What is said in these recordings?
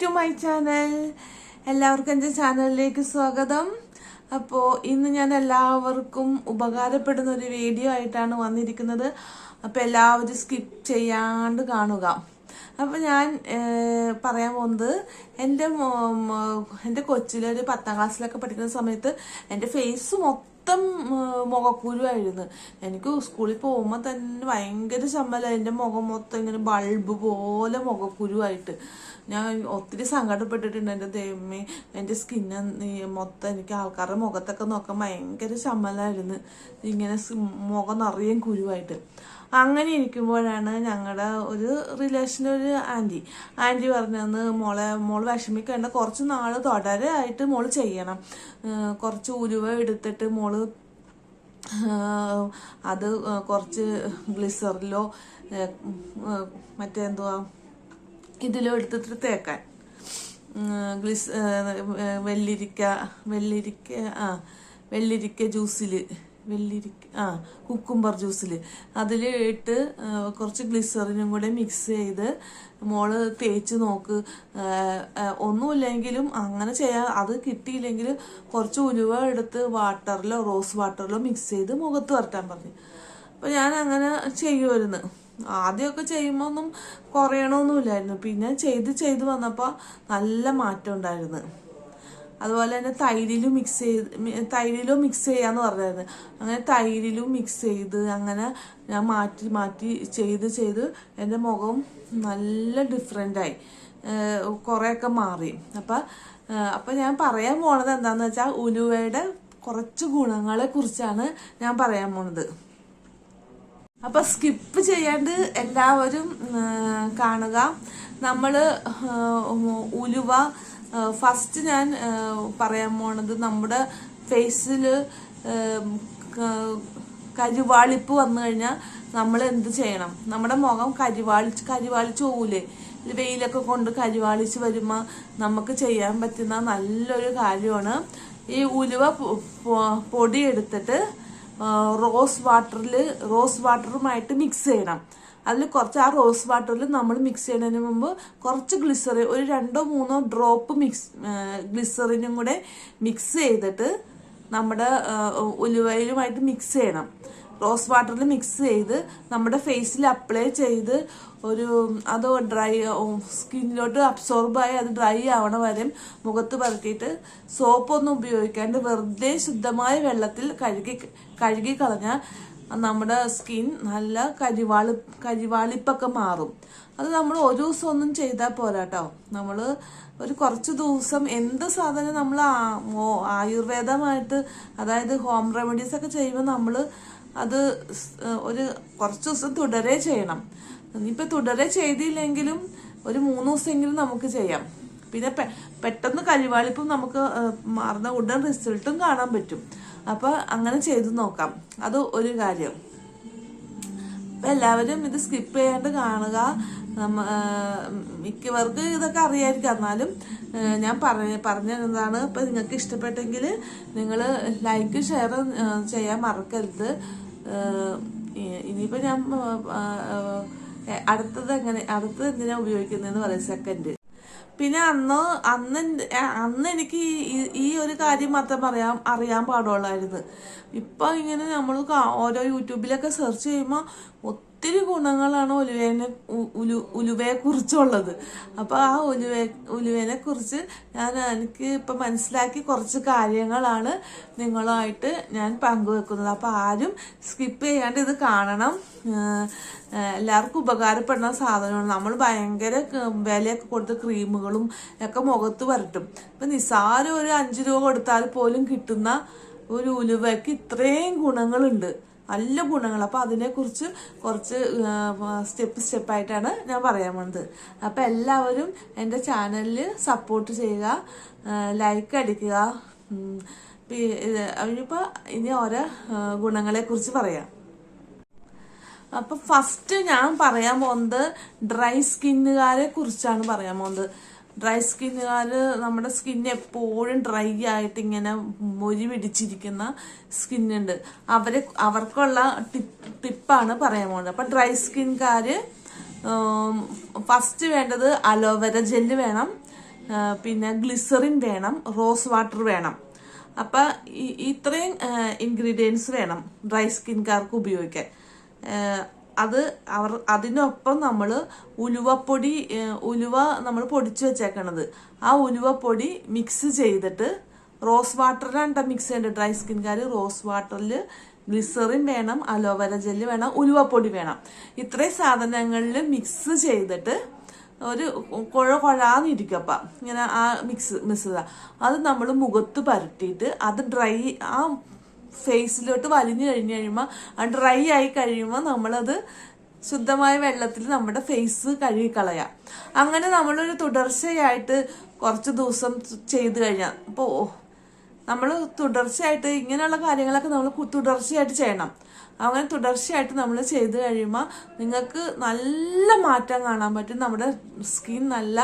To my channel എല്ലാവർക്കും എന്റെ ചാനലിലേക്ക് സ്വാഗതം. അപ്പോൾ ഇന്ന് ഞാൻ എല്ലാവർക്കും ഉപകാരപ്പെടുന്ന ഒരു വീഡിയോ ആയിട്ടാണ് വന്നിരിക്കുന്നത്. അപ്പോൾ എല്ലാവരും സ്കിപ്പ് ചെയ്യാണ്ട് കാണുക. അപ്പോൾ ഞാൻ പറയാൻ പോകുന്നത് എന്റെ എന്റെ കൊച്ചിലൊരു പത്താം ക്ലാസ്സിലൊക്കെ പഠിക്കുന്ന സമയത്ത് എന്റെ ഫേസ് മൊത്തം മുഖക്കുരുവായിരുന്നു. എനിക്ക് സ്കൂളിൽ പോകുമ്പോൾ തന്നെ ഭയങ്കര ചമ്മല. എന്റെ മുഖം മൊത്തം ഇങ്ങനെ ബൾബ് പോലെ മുഖക്കുരുവായിട്ട്. ഞാൻ ഒത്തിരി സങ്കടപ്പെട്ടിട്ടുണ്ട് എന്റെ ദൈവമേ. എന്റെ സ്കിന്ന് മൊത്തം എനിക്ക് ആൾക്കാരുടെ മുഖത്തൊക്കെ നോക്കാൻ ഭയങ്കര ചമ്മലായിരുന്നു ഇങ്ങനെ മുഖം നിറയും കുരുവായിട്ട്. അങ്ങനെ ഇരിക്കുമ്പോഴാണ് ഞങ്ങളുടെ ഒരു റിലേഷന്റെ ഒരു ആന്റി. ആന്റി പറഞ്ഞന്ന് മോളെ മോൾ വിഷമിക്കേണ്ട. കുറച്ച് നാൾ തുടരായിട്ട് മോൾ ചെയ്യണം. കുറച്ച് ഉരുവ എടുത്തിട്ട് മോൾ അത് കുറച്ച് ഗ്ലിസറിലോ മറ്റേ എന്തുവാ ഇതിലോ എടുത്തിട്ട് തേക്കാൻ. ഗ്ലിസ് വെള്ളിരിക്ക വെള്ളിരിക്ക ആ വെള്ളിരിക്ക ജ്യൂസിൽ വെള്ളിരിക്ക ആ കുക്കുംബർ ജ്യൂസിൽ അതിൽ ഇട്ട് കുറച്ച് ഗ്ലിസറിനും കൂടെ മിക്സ് ചെയ്ത് മോൾ തേച്ച് നോക്ക്. ഒന്നുമില്ലെങ്കിലും അങ്ങനെ ചെയ്യാൻ അത് കിട്ടിയില്ലെങ്കിൽ കുറച്ച് ഉലുവ എടുത്ത് വാട്ടറിലോ റോസ് വാട്ടറിലോ മിക്സ് ചെയ്ത് മുഖത്ത് വരട്ടാൻ പറഞ്ഞു. അപ്പോൾ ഞാൻ അങ്ങനെ ചെയ്യുമായിരുന്നു ആദ്യമൊക്കെ ചെയ്യുമ്പോൾ ഒന്നും കുറയണമൊന്നുമില്ലായിരുന്നു പിന്നെ ചെയ്ത് ചെയ്ത് വന്നപ്പോൾ നല്ല മാറ്റം ഉണ്ടായിരുന്നു. അതുപോലെ തന്നെ തൈരിലും മിക്സ് ചെയ്ത് തൈരിലും മിക്സ് ചെയ്യാന്ന് പറഞ്ഞായിരുന്നു. അങ്ങനെ തൈരിലും മിക്സ് ചെയ്ത് അങ്ങനെ ഞാൻ മാറ്റി മാറ്റി ചെയ്ത് ചെയ്ത് എന്റെ മുഖം നല്ല ഡിഫറെന്റായി കുറേയൊക്കെ മാറി. അപ്പം അപ്പം ഞാൻ പറയാൻ പോണത് എന്താണെന്ന് വെച്ചാൽ ഉലുവയുടെ കുറച്ച് ഗുണങ്ങളെ കുറിച്ചാണ് ഞാൻ പറയാൻ പോണത്. അപ്പൊ സ്കിപ്പ് ചെയ്യാണ്ട് എല്ലാവരും കാണുക. നമ്മൾ ആ, ഉലുവ ഫസ്റ്റ് ഞാൻ പറയാൻ പോണത് നമ്മുടെ ഫേസിൽ കരിവാളിപ്പ് വന്നു കഴിഞ്ഞാൽ നമ്മൾ എന്ത് ചെയ്യണം? നമ്മുടെ മുഖം കരിവാളിച്ച് കരിവാളിച്ച് പോകൂലേ വെയിലൊക്കെ കൊണ്ട് കരിവാളിച്ച് വരുമ്പോൾ നമുക്ക് ചെയ്യാൻ പറ്റുന്ന നല്ലൊരു കാര്യമാണ് ഈ ഉലുവ പൊടി എടുത്തിട്ട് റോസ് വാട്ടറിൽ റോസ് വാട്ടറുമായിട്ട് മിക്സ് ചെയ്യണം. അതിൽ കുറച്ച് ആ റോസ് വാട്ടറിൽ നമ്മൾ മിക്സ് ചെയ്യുന്നതിന് മുമ്പ് കുറച്ച് ഗ്ലിസറിൻ ഒരു രണ്ടോ മൂന്നോ ഡ്രോപ്പ് മിക്സ് ഗ്ലിസറിനും കൂടെ മിക്സ് ചെയ്തിട്ട് നമ്മുടെ ഉലുവയിലുമായിട്ട് മിക്സ് ചെയ്യണം. റോസ് വാട്ടറിൽ മിക്സ് ചെയ്ത് നമ്മുടെ ഫേസിൽ അപ്ലൈ ചെയ്ത് ഒരു അത് ഡ്രൈ സ്കിന്നിലോട്ട് അബ്സോർബായി അത് ഡ്രൈ ആവണ വരെ മുഖത്ത് പരത്തിയിട്ട് സോപ്പൊന്നും ഉപയോഗിക്കാണ്ട് വെറുതെ ശുദ്ധമായ വെള്ളത്തിൽ കഴുകി കഴുകി കളഞ്ഞാൽ നമ്മുടെ സ്കിൻ നല്ല കരിവാളി കരിവാളിപ്പൊക്കെ മാറും. അത് നമ്മൾ ഒരു ദിവസം ഒന്നും ചെയ്താൽ പോരാട്ടോ. നമ്മൾ ഒരു കുറച്ച് ദിവസം എന്ത് സാധനം നമ്മൾ ആയുർവേദമായിട്ട് അതായത് ഹോം റെമഡീസ് ഒക്കെ ചെയ്യുമ്പോൾ നമ്മൾ അത് ഒരു കുറച്ച് ദിവസം തുടരെ ചെയ്യണം. ഇനിയിപ്പോൾ തുടരെ ചെയ്തില്ലെങ്കിലും ഒരു മൂന്ന് ദിവസമെങ്കിലും നമുക്ക് ചെയ്യാം. പിന്നെ പെട്ടെന്ന് കരിവാളിപ്പും നമുക്ക് മാറുന്ന ഉടൻ റിസൾട്ടും കാണാൻ പറ്റും. അപ്പൊ അങ്ങനെ ചെയ്തു നോക്കാം. അത് ഒരു കാര്യം. എല്ലാവരും ഇത് സ്കിപ്പ് ചെയ്യാണ്ട് കാണുക. നമ്മ മിക്കവർക്ക് ഇതൊക്കെ അറിയായിരിക്കും. എന്നാലും ഞാൻ പറഞ്ഞ പറഞ്ഞതാണ് അപ്പൊ നിങ്ങൾക്ക് ഇഷ്ടപ്പെട്ടെങ്കിൽ നിങ്ങൾ ലൈക്ക് ഷെയർ ചെയ്യാൻ മറക്കരുത്. ഇനിയിപ്പോ ഞാൻ അടുത്തത് എങ്ങനെ അടുത്തത് എന്തിനാ ഉപയോഗിക്കുന്നതെന്ന് പറയാം. സെക്കൻഡ് പിന്നെ അന്ന് അന്ന് അന്ന് എനിക്ക് ഈ- ഈ- ഒരു കാര്യം മാത്രം പറയാൻ അറിയാൻ പാടുള്ളായിരുന്നു. ഇപ്പൊ ഇങ്ങനെ നമ്മൾ ഓരോ യൂട്യൂബിലൊക്കെ സെർച്ച് ചെയ്യുമ്പോൾ ഒത്തിരി ഗുണങ്ങളാണ് ഉലുവേനെ ഉലു ഉലുവയെ കുറിച്ചുള്ളത്. അപ്പൊ ആ ഉലുവ ഉലുവേനെ കുറിച്ച് ഞാൻ എനിക്ക് ഇപ്പൊ മനസ്സിലാക്കി കുറച്ച് കാര്യങ്ങളാണ് നിങ്ങളുമായിട്ട് ഞാൻ പങ്കുവെക്കുന്നത്. അപ്പൊ ആരും സ്കിപ്പ് ചെയ്യാണ്ട് ഇത് കാണണം. എല്ലാവർക്കും ഉപകാരപ്പെടുന്ന സാധനമാണ്. നമ്മൾ ഭയങ്കര വിലയൊക്കെ കൊടുത്ത് ക്രീമുകളും ഒക്കെ മുഖത്ത് വരട്ടും. ഇപ്പൊ നിസ്സാരം ഒരു അഞ്ചു രൂപ കൊടുത്താൽ പോലും കിട്ടുന്ന ഒരു ഉലുവയ്ക്ക് ഇത്രയും ഗുണങ്ങളുണ്ട്. നല്ല ഗുണങ്ങൾ. അപ്പോൾ അതിനെക്കുറിച്ച് കുറച്ച് സ്റ്റെപ്പ് സ്റ്റെപ്പായിട്ടാണ് ഞാൻ പറയാൻ പോകുന്നത് അപ്പോൾ എല്ലാവരും എന്റെ ചാനലിൽ സപ്പോർട്ട് ചെയ്യുക ലൈക്ക് അടിക്കുക ഇനിയിപ്പോൾ ഇനി ഓരോ ഗുണങ്ങളെക്കുറിച്ച് പറയാം. അപ്പം ഫസ്റ്റ് ഞാൻ പറയാൻ പോകുന്നത് ഡ്രൈ സ്കിന്നുകാരെ കുറിച്ചാണ് പറയാൻ പോകുന്നത് ഡ്രൈ സ്കിന്നുകാർ നമ്മുടെ സ്കിൻ എപ്പോഴും ഡ്രൈ ആയിട്ട് ഇങ്ങനെ മൊരി പിടിച്ചിരിക്കുന്ന സ്കിന്നുണ്ട് അവരെ അവർക്കുള്ള ടിപ്പ് ടിപ്പാണ് പറയാൻ പോകുന്നത്. അപ്പം ഡ്രൈ സ്കിൻകാർ ഫസ്റ്റ് വേണ്ടത് അലോവേര ജെല്ല് വേണം. പിന്നെ ഗ്ലിസറിൻ വേണം. റോസ് വാട്ടർ വേണം. അപ്പം ഇത്രയും ഇൻഗ്രീഡിയൻസ് വേണം ഡ്രൈ സ്കിൻകാർക്ക് ഉപയോഗിക്കാൻ. അത് അവർ അതിനൊപ്പം നമ്മൾ ഉലുവപ്പൊടി ഉലുവ നമ്മൾ പൊടിച്ചു വെച്ചേക്കണത്. ആ ഉലുവപ്പൊടി മിക്സ് ചെയ്തിട്ട് റോസ് വാട്ടറിലാണ് മിക്സ് ചെയ്യേണ്ടത്. ഡ്രൈ സ്കിൻകാർ റോസ് വാട്ടറിൽ ഗ്ലിസറിൻ വേണം അലോവേര ജെല്ല് വേണം ഉലുവപ്പൊടി വേണം. ഇത്രയും സാധനങ്ങളിൽ മിക്സ് ചെയ്തിട്ട് ഒരു കുഴ കുഴാന്നിരിക്കപ്പ ഇങ്ങനെ ആ മിക്സ് മിക്സ് അത് നമ്മൾ മുഖത്ത് പരട്ടിയിട്ട് അത് ഡ്രൈ ആ ഫേസിലോട്ട് വലിഞ്ഞു കഴിഞ്ഞ് കഴിയുമ്പോൾ ആ ഡ്രൈ ആയി കഴിയുമ്പോൾ നമ്മളത് ശുദ്ധമായ വെള്ളത്തിൽ നമ്മുടെ ഫേസ് കഴുകിക്കളയാം അങ്ങനെ നമ്മളൊരു തുടർച്ചയായിട്ട് കുറച്ച് ദിവസം ചെയ്തു കഴിഞ്ഞാൽ ഇപ്പോൾ നമ്മൾ തുടർച്ചയായിട്ട് ഇങ്ങനെയുള്ള കാര്യങ്ങളൊക്കെ നമ്മൾ തുടർച്ചയായിട്ട് ചെയ്യണം. അങ്ങനെ തുടർച്ചയായിട്ട് നമ്മൾ ചെയ്ത് കഴിയുമ്പോൾ നിങ്ങൾക്ക് നല്ല മാറ്റം കാണാൻ പറ്റും നമ്മുടെ സ്കിൻ നല്ല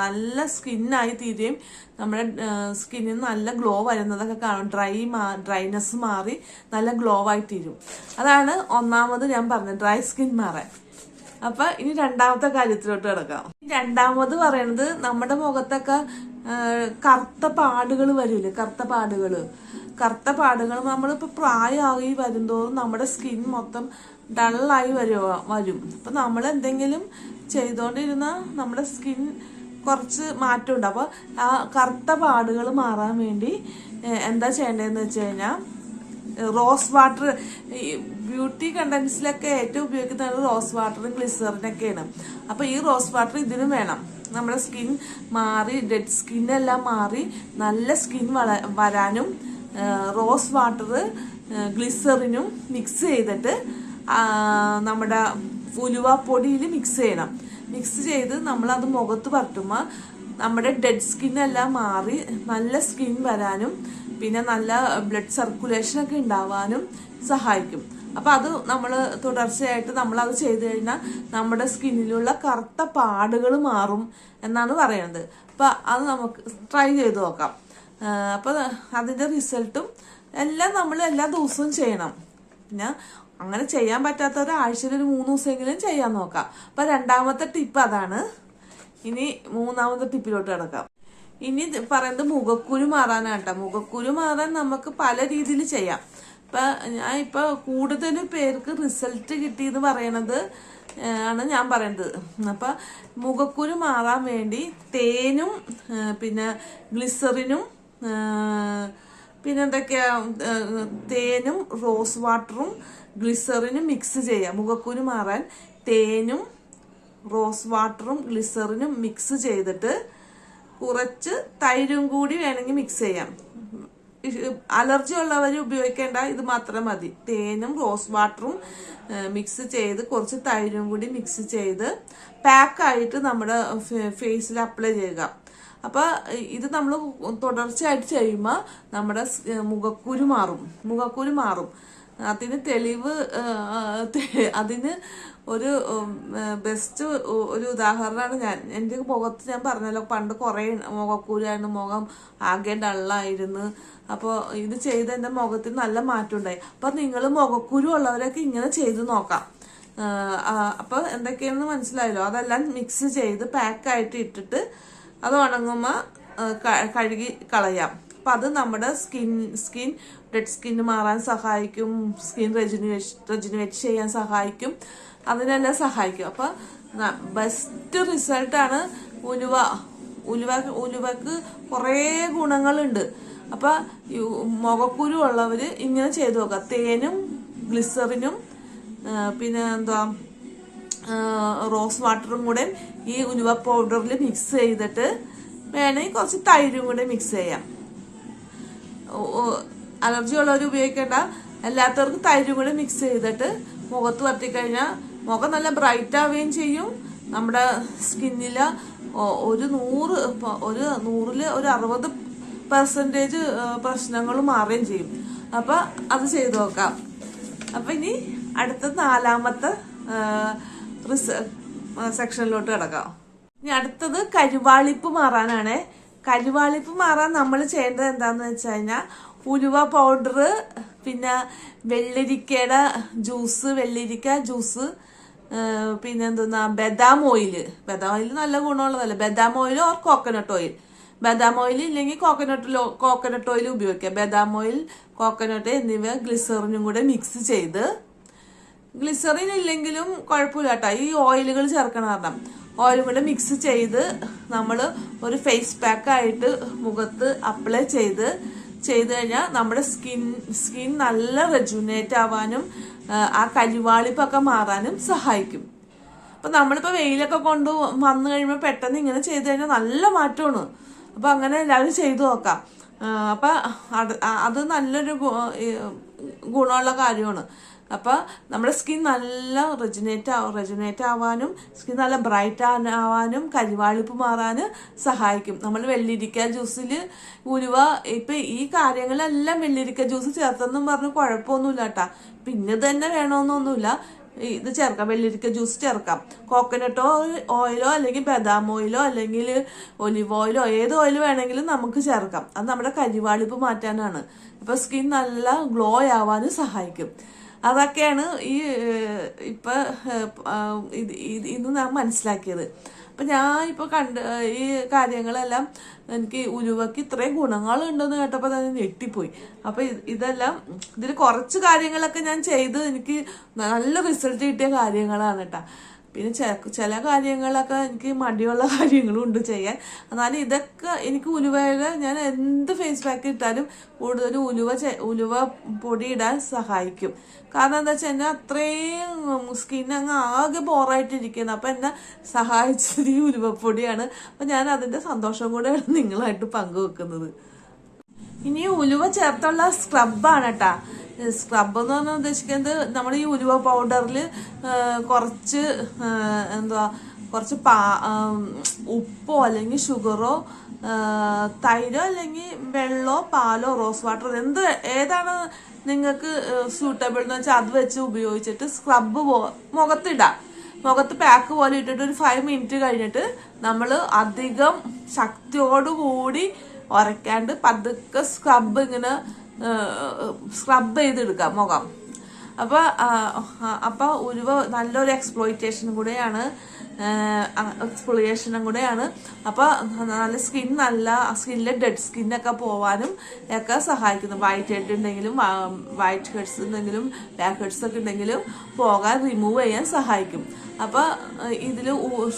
നല്ല സ്കിന്നായി തീരുകയും നമ്മുടെ സ്കിന്നിന് നല്ല ഗ്ലോ വരുന്നതൊക്കെ കാണും. ഡ്രൈ മാ ഡ്രൈനെസ് മാറി നല്ല ഗ്ലോ ആയി തീരും. അതാണ് ഒന്നാമത് ഞാൻ പറഞ്ഞത് ഡ്രൈ സ്കിൻ മാറാൻ. അപ്പൊ ഇനി രണ്ടാമത്തെ കാര്യത്തിലോട്ട് കിടക്കാം. രണ്ടാമത് പറയണത് നമ്മുടെ മുഖത്തൊക്കെ കറുത്ത പാടുകൾ വരില്ലേ കറുത്ത പാടുകൾ കറുത്ത പാടുകൾ നമ്മളിപ്പോൾ പ്രായമായി വരുന്തോറും നമ്മുടെ സ്കിൻ മൊത്തം ഡള്ളായി വരുക വരും. അപ്പൊ നമ്മൾ എന്തെങ്കിലും ചെയ്തുകൊണ്ടിരുന്ന നമ്മുടെ സ്കിൻ കുറച്ച് മാറ്റമുണ്ട്. അപ്പോൾ ആ കറുത്ത പാടുകൾ മാറാൻ വേണ്ടി എന്താ ചെയ്യേണ്ടതെന്ന് വെച്ച് കഴിഞ്ഞാൽ റോസ് വാട്ടർ ബ്യൂട്ടി കണ്ടൻസിലൊക്കെ ഏറ്റവും ഉപയോഗിക്കുന്നത് റോസ് വാട്ടറും ഗ്ലിസറിനൊക്കെയാണ്. അപ്പോൾ ഈ റോസ് വാട്ടർ ഇതിനും വേണം. നമ്മുടെ സ്കിൻ മാറി ഡെഡ് സ്കിന്നെല്ലാം മാറി നല്ല സ്കിൻ വരാനും റോസ് വാട്ടർ ഗ്ലിസറിനും മിക്സ് ചെയ്തിട്ട് നമ്മുടെ ഉലുവ പൊടിയിൽ മിക്സ് ചെയ്യണം. മിക്സ് ചെയ്ത് നമ്മളത് മുഖത്ത് പറ്റുമ്പോൾ നമ്മുടെ ഡെഡ് എല്ലാം മാറി നല്ല സ്കിൻ വരാനും പിന്നെ നല്ല ബ്ലഡ് സർക്കുലേഷൻ ഒക്കെ ഉണ്ടാവാനും സഹായിക്കും. അപ്പം അത് നമ്മൾ തുടർച്ചയായിട്ട് നമ്മളത് ചെയ്തു കഴിഞ്ഞാൽ നമ്മുടെ സ്കിന്നിലുള്ള കറുത്ത പാടുകൾ മാറും എന്നാണ് പറയുന്നത്. അപ്പം അത് നമുക്ക് ട്രൈ ചെയ്ത് നോക്കാം. അപ്പം അതിന്റെ റിസൾട്ടും എല്ലാം നമ്മൾ എല്ലാ ദിവസവും ചെയ്യണം. പിന്നെ അങ്ങനെ ചെയ്യാൻ പറ്റാത്തവർ ആഴ്ചയിൽ ഒരു മൂന്ന് ദിവസമെങ്കിലും ചെയ്യാൻ നോക്കാം. അപ്പൊ രണ്ടാമത്തെ ടിപ്പ് അതാണ്. ഇനി മൂന്നാമത്തെ ടിപ്പിലോട്ട് കിടക്കാം. ഇനി പറയുന്നത് മുഖക്കുരു മാറാനാട്ടോ. മുഖക്കുരു മാറാൻ നമുക്ക് പല രീതിയിൽ ചെയ്യാം. ഇപ്പൊ ഞാൻ ഇപ്പൊ കൂടുതൽ പേർക്ക് റിസൾട്ട് കിട്ടിയെന്ന് പറയണത് ആ, ആണ് ഞാൻ പറയുന്നത് അപ്പൊ മുഖക്കുരു മാറാൻ വേണ്ടി തേനും പിന്നെ ഗ്ലിസറിനും പിന്നെന്തൊക്കെയാ തേനും റോസ് വാട്ടറും ഗ്ലിസറിനും മിക്സ് ചെയ്യാം. മുഖക്കുരു മാറാൻ തേനും റോസ് വാട്ടറും ഗ്ലിസറിനും മിക്സ് ചെയ്തിട്ട് കുറച്ച് തൈരും കൂടി വേണമെങ്കിൽ മിക്സ് ചെയ്യാം. അലർജി ഉള്ളവർ ഉപയോഗിക്കേണ്ട ഇത് മാത്രം മതി. തേനും റോസ് വാട്ടറും മിക്സ് ചെയ്ത് കുറച്ച് തൈരും കൂടി മിക്സ് ചെയ്ത് പാക്കായിട്ട് നമ്മുടെ ഫേസിൽ അപ്ലൈ ചെയ്യുക. അപ്പോൾ ഇത് നമ്മൾ തുടർച്ചയായിട്ട് ചെയ്യുമ്പോൾ നമ്മുടെ മുഖക്കുരു മാറും. മുഖക്കുരു മാറും. അതിന് തെളിവ് അതിന് ഒരു ബെസ്റ്റ് ഒരു ഉദാഹരണമാണ് ഞാൻ. എന്റെ മുഖത്ത് ഞാൻ പറഞ്ഞല്ലോ പണ്ട് കുറേ മുഖക്കൂരായിരുന്നു മുഖം ആകെ ഡള്ളായിരുന്നു. അപ്പോൾ ഇത് ചെയ്ത് എന്റെ മുഖത്തിന് നല്ല മാറ്റം ഉണ്ടായി അപ്പം നിങ്ങൾ മുഖക്കുരു ഉള്ളവരൊക്കെ ഇങ്ങനെ ചെയ്ത് നോക്കാം. അപ്പോൾ എന്തൊക്കെയാണെന്ന് മനസ്സിലായല്ലോ? അതെല്ലാം മിക്സ് ചെയ്ത് പാക്കായിട്ട് ഇട്ടിട്ട് അത് ഉണങ്ങുമ്പോൾ കഴുകി കളയാം. അപ്പൊ അത് നമ്മുടെ സ്കിൻ സ്കിൻ ഡെഡ് സ്കിൻ മാറാൻ സഹായിക്കും സ്കിൻ റെജുനുവേറ്റ് റെജുനുവേറ്റ് ചെയ്യാൻ സഹായിക്കും അതിനെല്ലാം സഹായിക്കും. അപ്പൊ ബെസ്റ്റ് റിസൾട്ടാണ് ഉലുവ. ഉലുവ ഉലുവക്ക് കുറേ ഗുണങ്ങളുണ്ട്. അപ്പൊ മുഖക്കുരു ഉള്ളവർ ഇങ്ങനെ ചെയ്തു നോക്കുക. തേനും ഗ്ലിസറിനും പിന്നെ എന്താ റോസ് വാട്ടറും കൂടെ ഈ ഉലുവ പൗഡറിൽ മിക്സ് ചെയ്തിട്ട് വേണമെങ്കിൽ കുറച്ച് തൈരും കൂടെ മിക്സ് ചെയ്യാം. അലർജി ഉള്ളവർ ഉപയോഗിക്കേണ്ട. അല്ലാത്തവർക്ക് തൈരും കൂടി മിക്സ് ചെയ്തിട്ട് മുഖത്ത് വരട്ടിക്കഴിഞ്ഞാൽ മുഖം നല്ല ബ്രൈറ്റ് ആവുകയും ചെയ്യും. നമ്മുടെ സ്കിന്നിൽ ഒരു നൂറ് ഒരു നൂറിൽ ഒരു അറുപത് പെർസെന്റേജ് പ്രശ്നങ്ങൾ മാറുകയും ചെയ്യും. അപ്പം അത് ചെയ്തു നോക്കാം. അപ്പം ഇനി അടുത്ത നാലാമത്തെ സെക്ഷനിലോട്ട് കിടക്കാം. ഇനി അടുത്തത് കരുവാളിപ്പ് മാറാനാണ്. കരുവാളിപ്പ് മാറാൻ നമ്മൾ ചെയ്യേണ്ടത് എന്താന്ന് വെച്ച് കഴിഞ്ഞാൽ ഉലുവ പൗഡർ പിന്നെ വെള്ളരിക്കയുടെ ജ്യൂസ് വെള്ളരിക്ക ജ്യൂസ് പിന്നെ എന്തെന്നാ ബദാം ഓയിൽ ബദാം ഓയിൽ നല്ല ഗുണമുള്ളതല്ല? ബദാം ഓയിൽ ഓർ കോക്കനട്ട് ഓയിൽ ബദാം ഓയിൽ ഇല്ലെങ്കിൽ കോക്കനട്ട് കോക്കനട്ട് ഓയിൽ ഉപയോഗിക്കാം. ബദാം ഓയിൽ കോക്കനട്ട് എന്നിവ ഗ്ലിസറിനും കൂടെ മിക്സ് ചെയ്ത്. ഗ്ലിസറിൻ ഇല്ലെങ്കിലും കുഴപ്പമില്ല കേട്ടോ ഈ ഓയിലുകൾ ചേർക്കണം കാരണം. ഓയിലും കൂടെ മിക്സ് ചെയ്ത് നമ്മൾ ഒരു ഫേസ് പാക്ക് ആയിട്ട് മുഖത്ത് അപ്ലൈ ചെയ്ത് ചെയ്ത് കഴിഞ്ഞാൽ നമ്മുടെ സ്കിൻ സ്കിൻ നല്ല റെജുനേറ്റ് ആവാനും ആ, കരിവാളിപ്പൊക്കെ മാറാനും സഹായിക്കും. അപ്പം നമ്മളിപ്പോൾ വെയിലൊക്കെ കൊണ്ട് വന്നു കഴിയുമ്പോൾ പെട്ടെന്ന് ഇങ്ങനെ ചെയ്ത് കഴിഞ്ഞാൽ നല്ല മാറ്റമാണ്. അപ്പോൾ അങ്ങനെ എല്ലാവരും ചെയ്തു നോക്കാം. അപ്പം അത് നല്ലൊരു ഗുണമുള്ള കാര്യമാണ്. അപ്പൊ നമ്മുടെ സ്കിൻ നല്ല റെജിനേറ്റ് ആവും റെജിനേറ്റ് ആവാനും സ്കിൻ നല്ല ബ്രൈറ്റ് ആവാനും കരിവാളിപ്പ് മാറാനും സഹായിക്കും. നമ്മൾ വെള്ളിരിക്ക ജ്യൂസിൽ ഉരുവ ഇപ്പൊ ഈ കാര്യങ്ങളെല്ലാം വെള്ളിരിക്ക ജ്യൂസ് ചേർത്തെന്നും പറഞ്ഞ് കുഴപ്പമൊന്നുമില്ല കേട്ടാ പിന്നെ തന്നെ വേണമെന്നൊന്നുമില്ല ഇത് ചേർക്കാം വെള്ളിരിക്ക ജ്യൂസ് ചേർക്കാം. കോക്കനട്ടോ ഓയിലോ അല്ലെങ്കിൽ ബദാം ഓയിലോ അല്ലെങ്കിൽ ഒലിവ് ഓയിലോ ഏത് ഓയിൽ വേണമെങ്കിലും നമുക്ക് ചേർക്കാം. അത് നമ്മുടെ കരിവാളിപ്പ് മാറ്റാനാണ്. അപ്പോൾ സ്കിൻ നല്ല ഗ്ലോ ആവാനും സഹായിക്കും. അതൊക്കെയാണ് ഈ ഇപ്പൊ ഇന്ന് ഞാൻ മനസ്സിലാക്കിയത്. അപ്പൊ ഞാൻ ഇപ്പൊ കണ്ട് ഈ കാര്യങ്ങളെല്ലാം എനിക്ക് ഉലുവക്ക് ഇത്രയും ഗുണങ്ങൾ ഉണ്ടെന്ന് കേട്ടപ്പോൾ തന്നെ ഞെട്ടിപ്പോയി. അപ്പൊ ഇത് ഇതെല്ലാം ഇതിൽ കുറച്ച് കാര്യങ്ങളൊക്കെ ഞാൻ ചെയ്ത് എനിക്ക് നല്ല റിസൾട്ട് കിട്ടിയ കാര്യങ്ങളാണ് കേട്ടാ പിന്നെ ചില കാര്യങ്ങളൊക്കെ എനിക്ക് മടിയുള്ള കാര്യങ്ങളും ഉണ്ട് ചെയ്യാൻ. എന്നാലും ഇതൊക്കെ എനിക്ക് ഉലുവയുടെ ഞാൻ എന്ത് ഫേസ് പാക്ക് ഇട്ടാലും കൂടുതൽ ഉലുവ ഉലുവ പൊടി ഇടാൻ സഹായിക്കും. കാരണം എന്താ വെച്ചാൽ എന്നെ അത്രയും സ്കിൻ അങ്ങ് ആകെ ബോറായിട്ടിരിക്കുന്നു അപ്പം എന്നെ സഹായിച്ചത് ഈ ഉലുവപ്പൊടിയാണ്. അപ്പം ഞാൻ അതിന്റെ സന്തോഷം കൂടെയാണ് നിങ്ങളായിട്ട് പങ്കുവെക്കുന്നത്. ഇനി ഉലുവ ചേർത്തുള്ള സ്ക്രബാണ് കേട്ടാ സ്ക്രബ് എന്ന് പറഞ്ഞാൽ ഉദ്ദേശിക്കുന്നത് നമ്മൾ ഈ ഉലുവ പൗഡറിൽ കുറച്ച് എന്തുവാ കുറച്ച് പാ ഉപ്പോ അല്ലെങ്കിൽ ഷുഗറോ തൈരോ അല്ലെങ്കിൽ വെള്ളമോ പാലോ റോസ് വാട്ടർ എന്ത് ഏതാണ് നിങ്ങൾക്ക് സൂട്ടബിൾ എന്ന് വെച്ചാൽ അത് വെച്ച് ഉപയോഗിച്ചിട്ട് സ്ക്രബ് പോ മുഖത്തിടാം. മുഖത്ത് പാക്ക് പോലെ ഇട്ടിട്ട് ഒരു ഫൈവ് മിനിറ്റ് കഴിഞ്ഞിട്ട് നമ്മൾ അധികം ശക്തിയോടുകൂടി ഉരയ്ക്കാണ്ട് പതുക്കെ സ്ക്രബ് ഇങ്ങനെ സ്ക്രബ് ചെയ്തെടുക്കാം മുഖം. അപ്പൊ അപ്പോൾ ആ, അപ്പൊ ഉരുവ നല്ലൊരു എക്സ്പ്ലോയിറ്റേഷൻ കൂടെയാണ് എക്സ്പ്ലോയേഷനും കൂടെയാണ്. അപ്പൊ നല്ല സ്കിൻ നല്ല സ്കിന്നിലെ ഡെഡ് സ്കിന്നൊക്കെ പോവാനും ഒക്കെ സഹായിക്കുന്നു. വൈറ്റ് ഹെഡ് ഉണ്ടെങ്കിലും വൈറ്റ് ഹെഡ്സ് ഉണ്ടെങ്കിലും ബ്ലാക്ക് ഹെഡ്സ് ഒക്കെ ഉണ്ടെങ്കിലും പോകാൻ റിമൂവ് ചെയ്യാൻ സഹായിക്കും. അപ്പൊ ഇതിൽ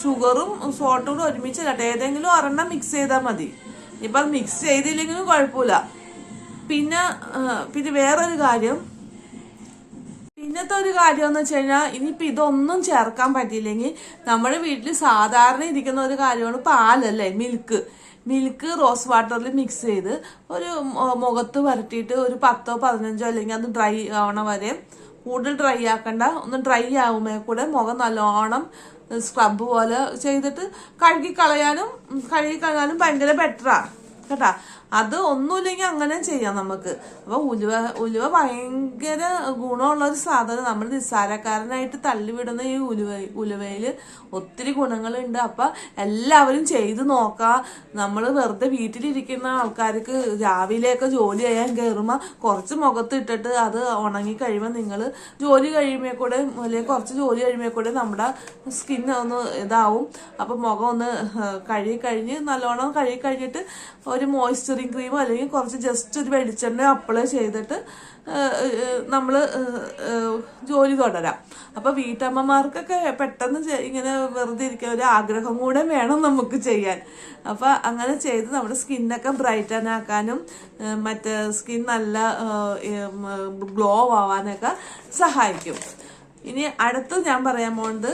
ഷുഗറും സോൾട്ടും കൂടെ ഒരുമിച്ച് കേട്ടോ ഏതെങ്കിലും ഒരെണ്ണം മിക്സ് ചെയ്താൽ മതി. ഇപ്പൊ മിക്സ് ചെയ്തില്ലെങ്കിലും കുഴപ്പമില്ല. പിന്നെ പിന്നെ വേറൊരു കാര്യം. പിന്നത്തെ ഒരു കാര്യം എന്ന് വെച്ച് കഴിഞ്ഞാൽ ഇനിയിപ്പോ ഇതൊന്നും ചേർക്കാൻ പറ്റിയില്ലെങ്കിൽ നമ്മുടെ വീട്ടിൽ സാധാരണ ഇരിക്കുന്ന ഒരു കാര്യമാണ് പാലല്ലേ മിൽക്ക് മിൽക്ക് റോസ് വാട്ടറിൽ മിക്സ് ചെയ്ത് ഒരു മുഖത്ത് വരട്ടിയിട്ട് ഒരു പത്തോ പതിനഞ്ചോ അല്ലെങ്കിൽ അത് ഡ്രൈ ആവണ വരെ കൂടുതൽ ഡ്രൈ ആക്കണ്ട. ഒന്ന് ഡ്രൈ ആവുമ്പോൾ കൂടെ മുഖം നല്ലോണം സ്ക്രബ് പോലെ ചെയ്തിട്ട് കഴുകി കളയാനും കഴുകി കളയാനും ഭയങ്കര ബെറ്ററാണ് കേട്ടാ? അത് ഒന്നുമില്ലെങ്കിൽ അങ്ങനെ ചെയ്യാം നമുക്ക്. അപ്പൊ ഉലുവ ഉലുവ ഭയങ്കര ഗുണമുള്ള ഒരു സാധനം. നമ്മൾ നിസ്സാരക്കാരനായിട്ട് തള്ളിവിടുന്ന ഈ ഉലുവ ഉലുവയിൽ ഒത്തിരി ഗുണങ്ങളുണ്ട്. അപ്പൊ എല്ലാവരും ചെയ്തു നോക്കാം. നമ്മൾ വെറുതെ വീട്ടിലിരിക്കുന്ന ആൾക്കാർക്ക് രാവിലെയൊക്കെ ജോലി ചെയ്യാൻ കയറുമ്പോൾ കുറച്ച് മുഖത്ത് ഇട്ടിട്ട് അത് ഉണങ്ങി കഴിയുമ്പോൾ നിങ്ങൾ ജോലി കഴിയുമ്പോൾ കൂടെ അല്ലെങ്കിൽ കുറച്ച് ജോലി കഴിയുമ്പോൾ കൂടെ നമ്മുടെ സ്കിൻ ഒന്ന് ഇതാവും. അപ്പൊ മുഖം ഒന്ന് കഴുകി കഴിഞ്ഞ് നല്ലോണം കഴുകി കഴിഞ്ഞിട്ട് ഒരു മോയ്സ്ചറിങ് ക്രീമോ അല്ലെങ്കിൽ കുറച്ച് ജസ്റ്റ് ഒരു വെളിച്ചെണ്ണ അപ്ലൈ ചെയ്തിട്ട് നമ്മൾ ജോലി തുടരാം. അപ്പൊ വീട്ടമ്മമാർക്കൊക്കെ പെട്ടെന്ന് ഇങ്ങനെ വെറുതെ ഇരിക്കാൻ ഒരു ആഗ്രഹം കൂടെ വേണം നമുക്ക് ചെയ്യാൻ. അപ്പൊ അങ്ങനെ ചെയ്ത് നമ്മുടെ സ്കിന്നൊക്കെ ബ്രൈറ്റൻ ആക്കാനും മറ്റേ സ്കിൻ നല്ല ഗ്ലോ ആവാനൊക്കെ സഹായിക്കും. ഇനി അടുത്ത് ഞാൻ പറയാൻ പോകുന്നത്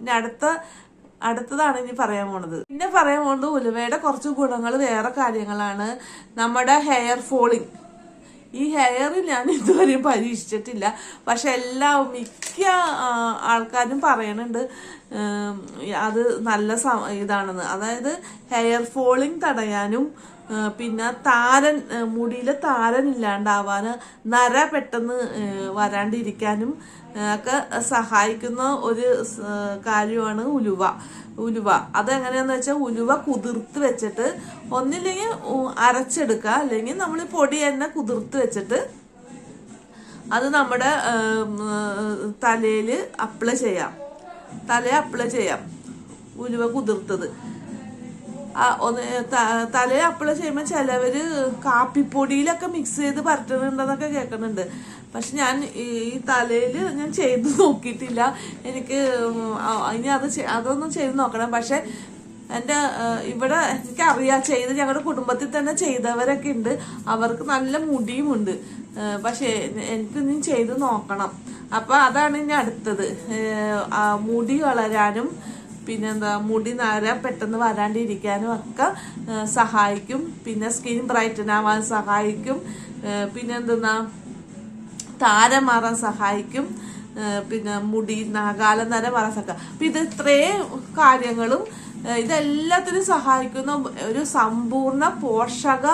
ഇനി അടുത്ത അടുത്തതാണ് ഇനി പറയാൻ പോണത്. പിന്നെ പറയാൻ പോണത് ഉലുവയുടെ കുറച്ച് ഗുണങ്ങൾ വേറെ കാര്യങ്ങളാണ്. നമ്മുടെ ഹെയർ ഫോളിങ് ഈ ഹെയർ ഞാൻ ഇതുവരെയും പരീക്ഷിച്ചിട്ടില്ല. പക്ഷെ എല്ലാ മിക്ക ആൾക്കാരും പറയണുണ്ട് അത് നല്ല ഇതാണെന്ന്. അതായത് ഹെയർ ഫോളിങ് തടയാനും പിന്നെ താരൻ മുടിയിലെ താരൻ ഇല്ലാണ്ടാവാൻ നര പെട്ടെന്ന് വരാണ്ടിരിക്കാനും ഒക്കെ സഹായിക്കുന്ന ഒരു കാര്യമാണ് ഉലുവ. ഉലുവ. അതെങ്ങനെയാന്ന് വെച്ചാൽ ഉലുവ കുതിർത്ത് വെച്ചിട്ട് ഒന്നില്ലെങ്കിൽ അരച്ചെടുക്കുക. അല്ലെങ്കിൽ നമ്മൾ പൊടി തന്നെ കുതിർത്ത് വെച്ചിട്ട് അത് നമ്മുടെ തലയിൽ അപ്ലൈ ചെയ്യാം. തലയിൽ അപ്ലൈ ചെയ്യാം. ഉലുവ കുതിർത്തത്. ആ, ഒന്ന് തലയിൽ അപ്ലൈ ചെയ്യുമ്പോൾ ചിലവര് കാപ്പിപ്പൊടിയിലൊക്കെ മിക്സ് ചെയ്ത് പരട്ടുന്നുണ്ടെന്നൊക്കെ കേൾക്കുന്നുണ്ട്. പക്ഷെ ഞാൻ ഈ തലയിൽ ഞാൻ ചെയ്ത് നോക്കിയിട്ടില്ല. എനിക്ക് ഇനി അത് അതൊന്നും ചെയ്ത് നോക്കണം. പക്ഷെ എന്റെ ഇവിടെ എനിക്കറിയാം ചെയ്ത് ഞങ്ങളുടെ കുടുംബത്തിൽ തന്നെ ചെയ്തവരൊക്കെ ഉണ്ട്. അവർക്ക് നല്ല മുടിയുമുണ്ട് പക്ഷെ പക്ഷേ എനിക്ക് ഇനി ചെയ്ത് നോക്കണം. അപ്പൊ അതാണ് ഇനി അടുത്തത്. മുടി വളരാനും പിന്നെന്താ മുടി നര പെട്ടെന്ന് വരാണ്ടിരിക്കാനും ഒക്കെ സഹായിക്കും. പിന്നെ സ്കിൻ ബ്രൈറ്റൻ ആവാൻ സഹായിക്കും പിന്നെന്തെന്നാ താരം മാറാൻ സഹായിക്കും പിന്നെ മുടി നാകാല നര മാറാൻ സഹായിക്കും. അപ്പൊ ഇത് ഇത്രയും കാര്യങ്ങളും ഇതെല്ലാത്തിനും സഹായിക്കുന്ന ഒരു സമ്പൂർണ പോഷക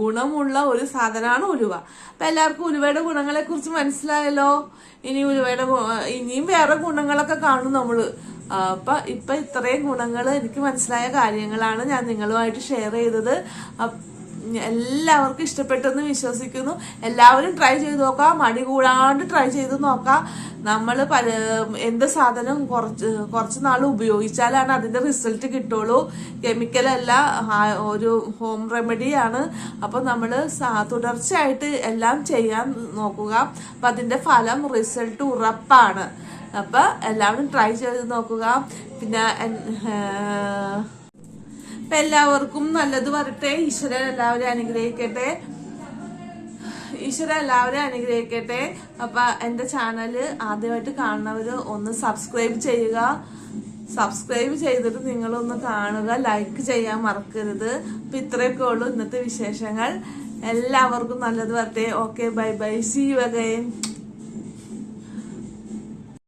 ഗുണമുള്ള ഒരു സാധനമാണ് ഉലുവ. അപ്പൊ എല്ലാവർക്കും ഉലുവയുടെ ഗുണങ്ങളെ കുറിച്ച് മനസ്സിലായല്ലോ? ഇനി ഉലുവയുടെ ഇനിയും വേറെ ഗുണങ്ങളൊക്കെ കാണും നമ്മൾ അപ്പൊ ഇപ്പൊ ഇത്രയും ഗുണങ്ങൾ എനിക്ക് മനസ്സിലായ കാര്യങ്ങളാണ് ഞാൻ നിങ്ങളുമായിട്ട് ഷെയർ ചെയ്തത്. എല്ലാവർക്കും ഇഷ്ടപ്പെട്ടെന്ന് വിശ്വസിക്കുന്നു. എല്ലാവരും ട്രൈ ചെയ്ത് നോക്കാം. മടി കൂടാണ്ട് ട്രൈ ചെയ്ത് നോക്കാം. നമ്മൾ പല എന്ത് സാധനം കുറച്ച് കുറച്ച് നാൾ ഉപയോഗിച്ചാലാണ് അതിന്റെ റിസൾട്ട് കിട്ടുള്ളൂ. കെമിക്കലല്ല ഒരു ഹോം റെമഡിയാണ് അപ്പോൾ നമ്മൾ തുടർച്ചയായിട്ട് എല്ലാം ചെയ്യാൻ നോക്കുക. അപ്പം അതിന്റെ ഫലം റിസൾട്ട് ഉറപ്പാണ്. അപ്പം എല്ലാവരും ട്രൈ ചെയ്ത് നോക്കുക. പിന്നെ എല്ലാവർക്കും നല്ലത് വരട്ടെ. ഈശ്വരൻ എല്ലാവരും അനുഗ്രഹിക്കട്ടെ. ഈശ്വരൻ എല്ലാവരും അനുഗ്രഹിക്കട്ടെ. അപ്പൊ എന്റെ ചാനൽ ആദ്യമായിട്ട് കാണുന്നവര് ഒന്ന് സബ്സ്ക്രൈബ് ചെയ്യുക. സബ്സ്ക്രൈബ് ചെയ്തിട്ട് നിങ്ങളൊന്ന് കാണുക. ലൈക്ക് ചെയ്യാൻ മറക്കരുത്. അപ്പൊ ഇത്രയൊക്കെ ഉള്ളൂ ഇന്നത്തെ വിശേഷങ്ങൾ. എല്ലാവർക്കും നല്ലത് വരട്ടെ. Okay bye bye see you again